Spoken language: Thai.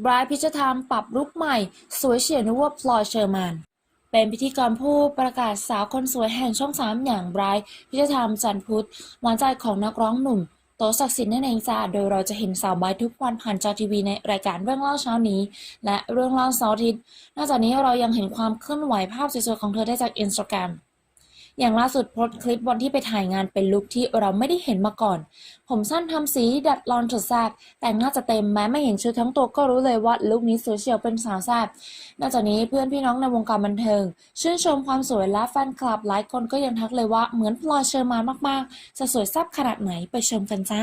ไบรท์พิชธรรมปรับลุคใหม่ สวยเฉียนึกว่าพลอยเชอร์แมนเป็นพิธีกรผู้ประกาศสาวคนสวยแห่งช่องสามอย่างไบรท์พิชธรรมจันพุทธหวานใจของนักร้องหนุ่ม โตศักดิ์สิทธิ์นั่นเองจ้าโดยเราจะเห็นสาวไบรท์ทุกวันผ่านจอทีวีในรายการเรื่องเล่าเช้านี้ และเรื่องเล่าเสาร์อาทิตย์นอกจากนี้เรายังเห็นความเคลื่อนไหวภาพสวยๆของเธอได้จากอินสตาแกรม อย่างล่าสุดโพสต์คลิปวันที่ไปถ่ายงานเป็นลุคที่เราไม่ได้เห็นมาก่อน ผมสั้นทำสีดัดลอนสดแซบแต่งหน้าจะเต็มแม้ไม่เห็นชุดทั้งตัวก็รู้เลยว่าลุคนี้สวยเฉียวเป็นสาวแซ่บนอกจากนี้เพื่อนพี่น้องในวงการบันเทิง ชื่นชมความสวยและแฟนคลับหลายคนก็ยังทักเลยว่าเหมือนพลอยเชอร์มานมากๆ จะสวยแซบขนาดไหนไปชมกันจ้า